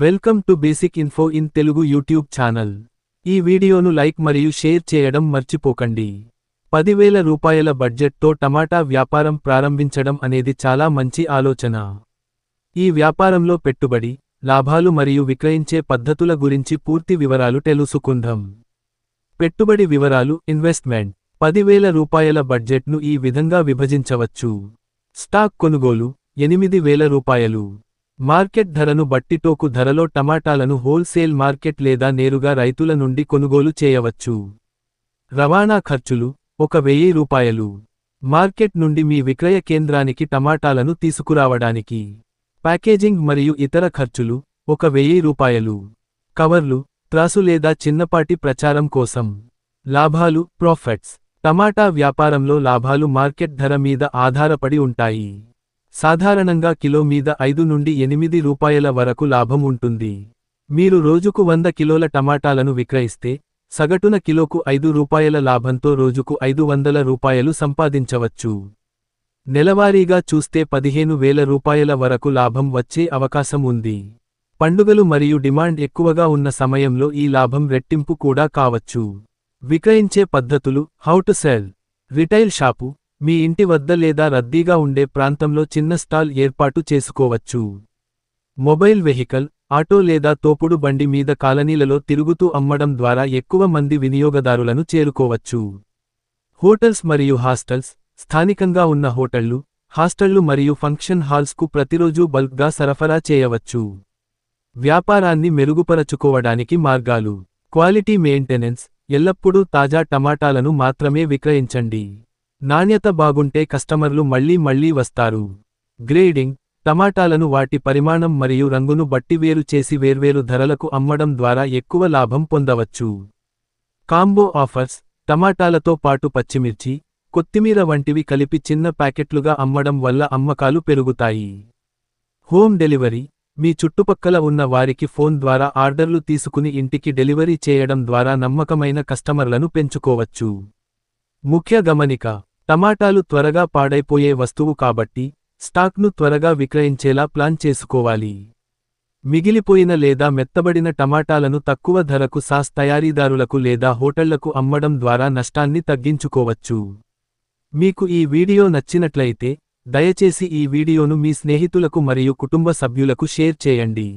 Welcome to basic info in Telugu YouTube channel. ఈ వీడియోను like మరియు షేర్ చేయడం మర్చిపోకండి. పదివేల రూపాయల బడ్జెట్తో టమాటా వ్యాపారం ప్రారంభించడం అనేది చాలా మంచి ఆలోచన. ఈ వ్యాపారంలో పెట్టుబడి లాభాలు మరియు విక్రయించే పద్ధతుల గురించి పూర్తి వివరాలు తెలుసుకుందాం. పెట్టుబడి వివరాలు ఇన్వెస్ట్మెంట్. పదివేల రూపాయల బడ్జెట్ను ఈ విధంగా విభజించవచ్చు. స్టాక్ కొనుగోలు ఎనిమిది వేల రూపాయలు. మార్కెట్ ధరను బట్టి టోకు ధరలో టమాటాలను హోల్సేల్ మార్కెట్ లేదా నేరుగా రైతుల నుండి కొనుగోలు చేయవచ్చు. రవాణా ఖర్చులు ఒక వెయ్యి రూపాయలు. మార్కెట్ నుండి మీ విక్రయ కేంద్రానికి టమాటాలను తీసుకురావడానికి. ప్యాకేజింగ్ మరియు ఇతర ఖర్చులు ఒక వెయ్యి రూపాయలు. కవర్లు త్రాసు లేదా చిన్నపాటి ప్రచారం కోసం. లాభాలు ప్రాఫిట్స్. టమాటా వ్యాపారంలో లాభాలు మార్కెట్ ధర మీద ఆధారపడి ఉంటాయి. సాధారణంగా కిలో మీద ఐదు నుండి ఎనిమిది రూపాయల వరకు లాభం ఉంటుంది. మీరు రోజుకు వంద కిలోల టమాటాలను విక్రయిస్తే సగటున కిలోకు ఐదు రూపాయల లాభంతో రోజుకు ఐదు వందల రూపాయలు సంపాదించవచ్చు. నెలవారీగా చూస్తే పదిహేను వేల రూపాయల వరకు లాభం వచ్చే అవకాశం ఉంది. పండుగలు మరియు డిమాండ్ ఎక్కువగా ఉన్న సమయంలో ఈ లాభం రెట్టింపు కూడా కావచ్చు. విక్రయించే పద్ధతులు how to sell retail shop మీ ఇంటి వద్ద లేదా రద్దీగా ఉండే ప్రాంతంలో చిన్న స్టాల్ ఏర్పాటు చేసుకోవచ్చు. మొబైల్ వెహికల్ ఆటో లేదా తోపుడు బండి మీద కాలనీలలో తిరుగుతూ అమ్మడం ద్వారా ఎక్కువ మంది వినియోగదారులను చేరుకోవచ్చు. హోటల్స్ మరియు హాస్టల్స్ స్థానికంగా ఉన్న హోటళ్ళు హాస్టళ్ళు మరియు ఫంక్షన్ హాల్స్కు ప్రతిరోజూ బల్క్గా సరఫరా చేయవచ్చు. వ్యాపారాన్ని మెరుగుపరచుకోవడానికి మార్గాలు. క్వాలిటీ మెయింటెనెన్స్ ఎల్లప్పుడూ తాజా టమాటాలను మాత్రమే విక్రయించండి. నాణ్యత బాగుంటే కస్టమర్లు మళ్ళీ మళ్ళీ వస్తారు. గ్రేడింగ్ టమాటాలను వాటి పరిమాణం మరియు రంగును బట్టి వేరు చేసి వేర్వేరు ధరలకు అమ్మడం ద్వారా ఎక్కువ లాభం పొందవచ్చు. కాంబో ఆఫర్స్ టమాటాలతో పాటు పచ్చిమిర్చి కొత్తిమీర వంటివి కలిపి చిన్న ప్యాకెట్లుగా అమ్మడం వల్ల అమ్మకాలు పెరుగుతాయి. హోమ్ డెలివరీ మీ చుట్టుపక్కల ఉన్న వారికి ఫోన్ ద్వారా ఆర్డర్లు తీసుకుని ఇంటికి డెలివరీ చేయడం ద్వారా నమ్మకమైన కస్టమర్లను పెంచుకోవచ్చు. ముఖ్య గమనిక టమాటాలు త్వరగా పాడైపోయే వస్తువు కాబట్టి స్టాక్ను త్వరగా విక్రయించేలా ప్లాన్ చేసుకోవాలి. మిగిలిపోయిన లేదా మెత్తబడిన టమాటాలను తక్కువ ధరకు సాస్ తయారీదారులకు లేదా హోటళ్ళకు అమ్మడం ద్వారా నష్టాన్ని తగ్గించుకోవచ్చు. మీకు ఈ వీడియో నచ్చినట్లయితే దయచేసి ఈ వీడియోను మీ స్నేహితులకు మరియు కుటుంబ సభ్యులకు షేర్ చేయండి.